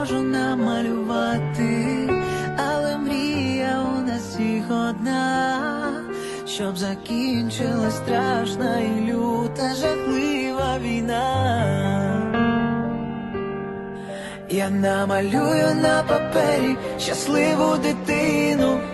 можу намалювати, але мрія у нас всіх одна, щоб закінчилась страшна і люта жахлива війна. Я намалюю на папері щасливу дитину,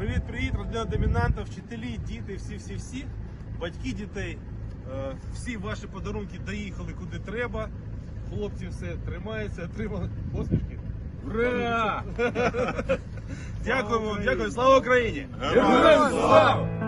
Привіт, привіт, родина домінанта, вчителі, діти, всі, всі, всі, батьки дітей. Е, Всі ваші подарунки доїхали куди треба. Хлопці все тримаються, отримали посмішки. Ура! Дякуємо, дякую, слава Україні! Героям слава!